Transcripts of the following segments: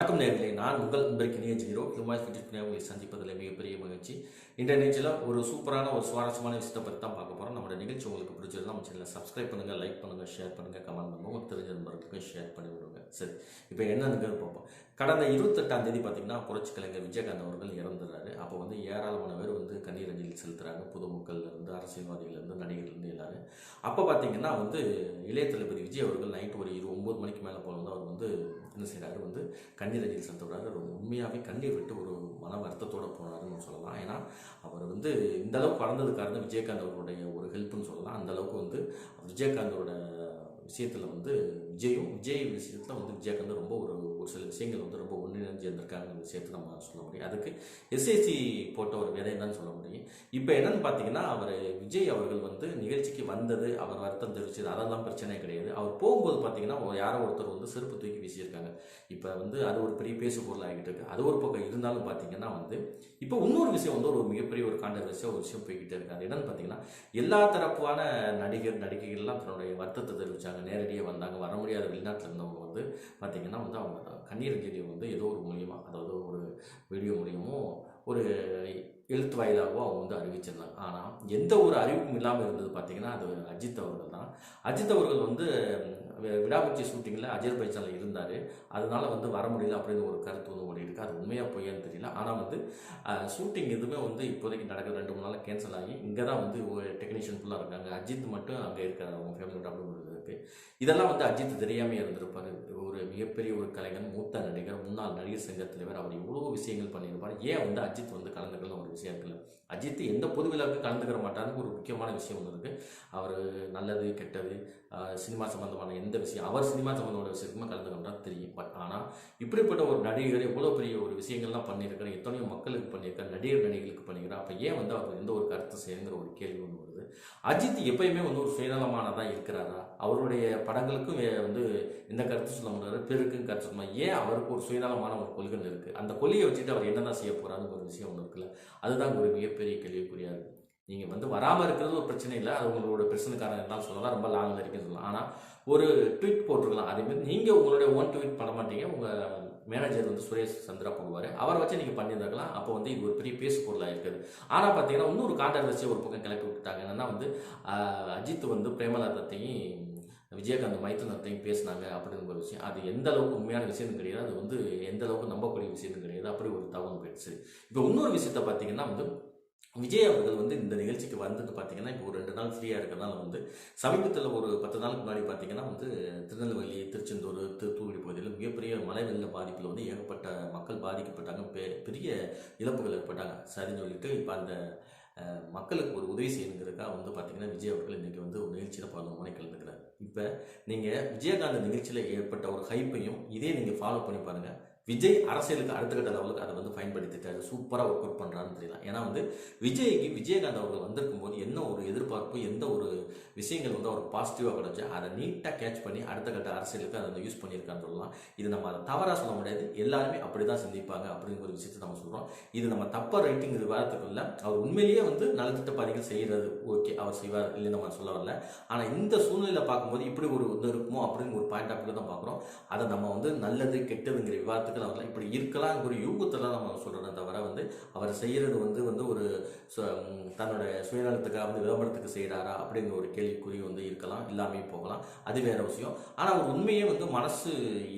நேர்களே நான் உங்கள் நண்பருக்கு ஜீரோ. ஹிமாய் ஃபிட்டிட் உங்களை சந்திப்பதில் மிகப்பெரிய மகிழ்ச்சி. இந்த நிகழ்ச்சியில் ஒரு சூப்பரான ஒரு சுவாரஸ்யமான விஷயத்தை பற்றி தான் பார்க்க போகிறோம் நம்மளோட நிகழ்ச்சி உங்களுக்கு பிடிச்சிருந்தா நம்ம சேனலில் சப்ஸ்கிரைப் பண்ணுங்கள் லைக் பண்ணுங்கள் ஷேர் பண்ணுங்கள் கமெண்ட் பண்ணுங்கள் உங்களுக்கு தெரிஞ்ச நண்பர்களுக்கு ஷேர் பண்ணி விடுங்க. சரி இப்போ என்னன்னு பார்ப்போம். கடந்த இருபத்தெட்டாம் தேதி பார்த்தீங்கன்னா புரட்சி கலைஞர் விஜயகாந்த் அவர்கள் இறந்துடுறாரு. அப்போ வந்து ஏராளமான பேர் வந்து கண்ணீர் அஞ்சலி செலுத்துகிறாங்க பொதுமக்கள்ல இருந்து அரசியல்வாதிகள் இருந்து எல்லாரும். அப்போ பார்த்தீங்கன்னா வந்து இளைய தளபதி விஜய் அவர்கள் நைட் ஒரு இரு ஒம்பது மணிக்கு மேலே போல வந்து அவர் வந்து என்ன செய்கிறாரு கண்ணீர் அஞ்சலி செலுத்துறாரு ரொம்ப உண்மையாகவே கண்ணீர் விட்டு ஒரு மன வருத்தத்தோட போனாருன்னு சொல்லலாம். ஏன்னா அவர் வந்து இந்த அளவுக்கு வளர்ந்தது காரணம் விஜயகாந்த் அவருடைய ஒரு ஹெல்ப்னு சொல்லலாம். அந்த அளவுக்கு வந்து விஜயகாந்தோட விஷயத்தில் வந்து விஜயும் விஜய் விஷயத்தில் வந்து விஜயகாந்த் ரொம்ப ஒரு ஒரு சில விஷயங்கள் வந்து ரொம்ப ஒன்றிணைஞ்சு இருந்திருக்காங்க விஷயத்தை நம்ம சொல்ல முடியும். அதுக்கு எஸ்எஸ்சி போட்ட ஒரு வேலை என்னன்னு சொல்ல முடியும். இப்போ என்னன்னு பார்த்தீங்கன்னா அவர் விஜய் அவர்கள் வந்து நிகழ்ச்சிக்கு வந்தது அவர் வருத்தம் தெரிவிச்சது அதெல்லாம் பிரச்சனை கிடையாது. அவர் போகும்போது பார்த்தீங்கன்னா யாரோ ஒருத்தர் வந்து செருப்பு தூக்கி வீசியிருக்காங்க. இப்போ வந்து அது ஒரு பெரிய பேசு பொருள் ஆகிட்டு இருக்கு. அது ஒரு பக்கம் இருந்தாலும் பார்த்தீங்கன்னா வந்து இப்போ இன்னொரு விஷயம் வந்து ஒரு மிகப்பெரிய ஒரு கான்ட்ரவர்சியாக ஒரு விஷயம் போய்கிட்டே இருக்கு. அது என்னன்னு பார்த்தீங்கன்னா எல்லா தரப்பான நடிகர் நடிகைகள்லாம் தன்னுடைய வருத்தத்தை நேரடியாக வந்தாங்க வர முடியாத வெளிநாட்டில் இருந்தவங்க வந்து பார்த்திங்கன்னா வந்து அவங்க கண்ணீர் அஞ்சலியை வந்து ஏதோ ஒரு மூலியமாக அதாவது ஒரு வீடியோ மூலியமோ ஒரு எழுத்து வாயிலாகவோ அவங்க வந்து அறிவிச்சிருந்தாங்க ஆனால் எந்த ஒரு அறிவிப்பும் இல்லாமல் இருந்தது பார்த்தீங்கன்னா அது அஜித் அவர்கள் தான். அஜித் அவர்கள் வந்து வி- விடாமுயற்சி ஷூட்டிங்கில் அஜர்பைஜானில் இருந்தார். அதனால் வந்து வர முடியல அப்படின்னு ஒரு கருத்து வந்து ஓடி இருக்குது அது உண்மையாக பொய்யான்னு தெரியல. ஆனால் வந்து ஷூட்டிங் எதுவுமே வந்து இப்போதைக்கு நடக்கிற ரெண்டு மூணு நாள் கேன்சல் ஆகி இங்கே தான் வந்து ஒரு டெக்னீஷியன் ஃபுல்லாக இருக்காங்க. அஜித் மட்டும் அங்கே இருக்காரு. அவங்க ஃபேமிலியோட அப்படின்னு இருக்குது இதெல்லாம் வந்து அஜித் தெரியாமல் இருந்திருப்பாரு. ஒரு மிகப்பெரிய ஒரு கலைஞர் மூத்த நடிகர் முன்னாள் நடிகர் சங்க தலைவர். அவர் இவ்வளோ விஷயங்கள் பண்ணியிருப்பார். ஏன் வந்து அஜித் வந்து கலந்துக்கல? சேர்க்கல அஜித் எந்த பொது விழாவுக்கு கலந்துக்கிற மாட்டாருன்னு ஒரு முக்கியமான விஷயம் ஒன்று இருக்குது அவர் நல்லது கெட்டது சினிமா சம்பந்தமான எந்த விஷயம் அவர் சினிமா சம்மந்தமான விஷயத்துக்குமே கலந்துக்கிட்டா தெரியும். பட் ஆனால் இப்படிப்பட்ட ஒரு நடிகர் எவ்வளோ பெரிய ஒரு விஷயங்கள்லாம் பண்ணியிருக்காரு எத்தனையோ மக்களுக்கு பண்ணியிருக்காரு நடிகர் நடிகளுக்கு பண்ணியிருக்காரு. அப்போ ஏன் வந்து அவர் எந்த ஒரு கருத்து செய்யுங்கிற ஒரு கேள்வி ஒன்று வருது? அஜித் எப்பயுமே வந்து ஒரு சுயநலமானதாக இருக்கிறாரா? அவருடைய படங்களுக்கும் வந்து இந்த கருத்து சொல்ல முடியாது பேருக்கும் கருத்து சொல்ல ஏன் அவருக்கு ஒரு சுயநலமான ஒரு கொள்கை இருக்குது அந்த கொள்கையை வச்சுட்டு அவர் என்னதான் செய்ய போகிறாருன்னு ஒரு விஷயம் ஒன்று இருக்குல்ல? அதுதான் ஒரு மிகப்பெரிய கேள்விக்குறியா நீங்கள் வந்து வராமல் இருக்கிறது ஒரு பிரச்சனை இல்லை. அது உங்களோட பிரச்சனைக்காரன் எல்லாம் சொல்லலாம். ரொம்ப லாங் வரைக்கும் சொல்லலாம். ஆனால் ஒரு ட்வீட் போட்டிருக்கலாம். அதேமாதிரி நீங்கள் உங்களுடைய ஓன் ட்வீட் பண்ண மாட்டீங்க. உங்கள் மேனேஜர் வந்து சுரேஷ் சந்திரா போடுவார். அவரை வச்சு நீங்கள் பண்ணியிருந்தாக்கலாம் அப்போ வந்து இது ஒரு பெரிய பேசு பொருளாக இருக்குது. ஆனால் பார்த்தீங்கன்னா இன்னொரு கான்ட்ரவர்சியை ஒரு பக்கம் கிளப்பி விட்டாங்க என்னன்னா வந்து அஜித் வந்து பிரேமலதத்தையும் விஜயகாந்த் மைத்திரத்தையும் பேசினாங்க அப்படிங்கிற ஒரு விஷயம். அது எந்த அளவுக்கு உண்மையான விஷயம் கிடையாது. அது வந்து எந்த அளவுக்கு நம்பக்கூடிய விஷயம் கிடையாது. அப்படி ஒரு தகவல் போயிடுச்சு. இப்போ இன்னொரு விஷயத்த பார்த்தீங்கன்னா வந்து விஜய் அவர்கள் வந்து இந்த நிகழ்ச்சிக்கு வந்தது பார்த்தீங்கன்னா இப்போ ஒரு ரெண்டு நாள் ஃப்ரீயாக இருக்கிறதுனால வந்து சமீபத்தில் ஒரு பத்து நாளுக்கு முன்னாடி பார்த்தீங்கன்னா வந்து திருநெல்வேலி திருச்செந்தூர் தூத்துக்குடி பகுதியில் மிகப்பெரிய மழை வெள்ள பாதிப்பில் வந்து ஏகப்பட்ட மக்கள் பாதிக்கப்பட்டாங்க. பெ- பெரிய இழப்புகள் ஏற்பட்டாங்க. சரின்னு சொல்லிட்டு இப்போ அந்த மக்களுக்கு ஒரு உதவி செய்யணுங்கிறதுக்காக வந்து பார்த்தீங்கன்னா விஜய் அவர்கள் இன்றைக்கி வந்து ஒரு நிகழ்ச்சியில் பதினொன்று மணிக்கு கலந்துக்கிறார். இப்போ நீங்கள் விஜயகாந்த் நிகழ்ச்சியில் ஏற்பட்ட ஒரு ஹைப்பையும் இதே நீங்கள் ஃபாலோ பண்ணி பாருங்கள் விஜய் அரசியலுக்கு அடுத்த கட்ட லெவலுக்கு அதை வந்து பயன்படுத்திட்டாரு சூப்பராக ஒர்க் அவுட் பண்ணுறான்னு தெரியலாம் ஏன்னா வந்து விஜய்க்கு விஜயகாந்த் அவர்கள் வந்திருக்கும் போது என்ன ஒரு எதிர்பார்ப்பு எந்த ஒரு விஷயங்கள் வந்து அவர் பாசிட்டிவாக கிடைச்சா அதை நீட்டாக கேட்ச் பண்ணி அடுத்த கட்ட அரசியலுக்கு அதை வந்து யூஸ் பண்ணியிருக்கான்னு சொல்லலாம். இது நம்ம அதை தவறாக சொல்ல முடியாது. எல்லாருமே அப்படி தான் சிந்திப்பாங்க அப்படிங்கிற ஒரு விஷயத்தை நம்ம சொல்கிறோம் இது நம்ம தப்பாக ரைட்டிங் இது வரத்துக்குள்ள அவர் உண்மையிலேயே வந்து நலத்திட்ட பாதைகள் செய்கிறது ஓகே அவர் செய்வார் இல்லை நம்ம சொல்ல வரல. ஆனால் இந்த சூழ்நிலையில் பார்க்கும்போது இப்படி ஒரு இது இருக்குமோ அப்படிங்கிற ஒரு பாயிண்ட் ஆஃப் தான் பார்க்குறோம். அதை நம்ம வந்து நல்லது கெட்டதுங்கிற விவாதத்தை நம்ம இப்படி இருக்கலாம் ஒரு யூகத்தில் நம்ம சொல்கிறோம் தவிர வந்து அவர் செய்கிறது வந்து வந்து ஒரு தன்னோட சுயநலத்துக்காக வந்து விளம்பரத்துக்கு செய்கிறாரா அப்படிங்கிற ஒரு கேள்விக்குறி வந்து இருக்கலாம் இல்லாமே போகலாம். அது வேறு விஷயம். ஆனால் அவர் உண்மையே வந்து மனசு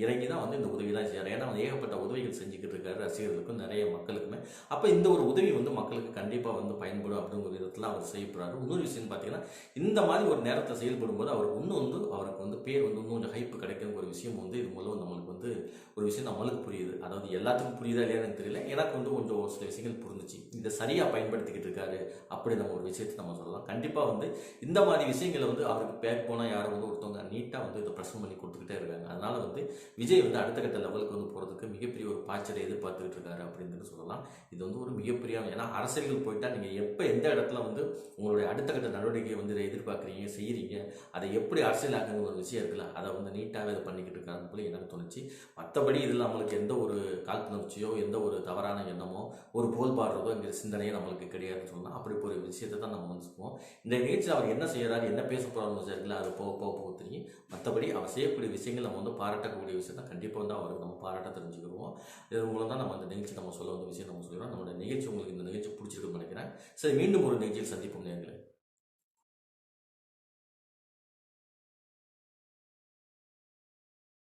இறங்கி தான் வந்து இந்த உதவி தான் செய்கிறார் ஏன்னா அவர் ஏகப்பட்ட உதவிகள் செஞ்சுக்கிட்டு இருக்காரு ரசிகர்களுக்கும் நிறைய மக்களுக்கும். அப்போ இந்த ஒரு உதவி வந்து மக்களுக்கு கண்டிப்பாக வந்து பயன்படும் அப்படிங்கிற விதத்தில் அவர் செய்யப்படுறாரு. இன்னொரு விஷயம் பார்த்தீங்கன்னா இந்த மாதிரி ஒரு நேரத்தை செயல்படும் போது அவருக்கு இன்னும் வந்து அவருக்கு வந்து பேர் வந்து இன்னும் கொஞ்சம் ஹைப்பு கிடைக்கிற ஒரு விஷயம் வந்து இது மூலம் நம்மளுக்கு வந்து ஒரு விஷயம் நம்மளுக்கு புரியுது. அதாவது எல்லாத்துக்கும் புரியுதா இல்லையான்னு எனக்கு தெரியல. எனக்கு வந்து கொஞ்சம் ஒரு சில விஷயங்கள் புரிஞ்சுச்சு. இதை சரியாக பயன்படுத்திக்கிட்டு இருக்காரு அப்படி நம்ம ஒரு விஷயத்தை நம்ம சொல்லலாம். கண்டிப்பாக வந்து இந்த மாதிரி விஷயங்களை வந்து அவருக்கு பேக் போனால் யாரும் வந்து ஒருத்தவங்க நீட்டாக வந்து இதை பிரச்சனை பண்ணி கொடுத்துக்கிட்டே இருக்காங்க. அதனால் வந்து விஜய் வந்து அடுத்த கட்ட லெவலுக்கு வந்து போகிறதுக்கு மிகப்பெரிய ஒரு பாய்ச்சலை எதிர்பார்த்துக்கிட்டு இருக்காரு அப்படின்னு சொல்லலாம். இது வந்து ஒரு மிகப்பெரிய ஏன்னா அரசியல்கள் போயிட்டால் நீங்கள் எப்போ எந்த இடத்துல வந்து உங்களுடைய அடுத்த கட்ட நடவடிக்கையை வந்து இதை எதிர்பார்க்குறீங்க செய்கிறீங்க அதை எப்படி அரசியலாக்குங்கிற ஒரு விஷயம் இருக்குல்ல அதை வந்து நீட்டாகவே இதை பண்ணிக்கிட்டு இருக்காங்க போல எனக்கு தோணுச்சு. மற்றபடி இதில் நம்மளுக்கு எந்த ஒரு காழ்ப்புணர்ச்சியோ எந்த ஒரு தவறான எண்ணமோ ஒரு புகழ் பாடுறதோ எங்கள் சிந்தனையே நம்மளுக்கு கிடையாதுன்னு சொன்னால் அப்படி ஒரு விஷயத்தை தான் நம்ம வந்து சொல்லுவோம் இந்த நிகழ்ச்சியில் அவர் என்ன செய்கிறாரு என்ன பேச போகிறாங்க சரிங்களா அது போக போக போக தெரியும். மற்றபடி அவர் செய்யக்கூடிய விஷயங்கள் நம்ம வந்து பாராட்டக்கூடிய விஷயம் தான். கண்டிப்பாக வந்து அவருக்கு நம்ம பாராட்ட தெரிஞ்சுக்கிடுவோம். இது மூலம் தான் நம்ம அந்த நிகழ்ச்சி நம்ம சொல்ல வந்த விஷயம் நம்ம சொல்லிடுறோம் நம்மளோட நிகழ்ச்சி உங்களுக்கு இந்த நிகழ்ச்சி பிடிச்சிருக்குன்னு நினைக்கிறேன். சரி மீண்டும் ஒரு நிகழ்ச்சியில் சந்திப்போம் நேர்களை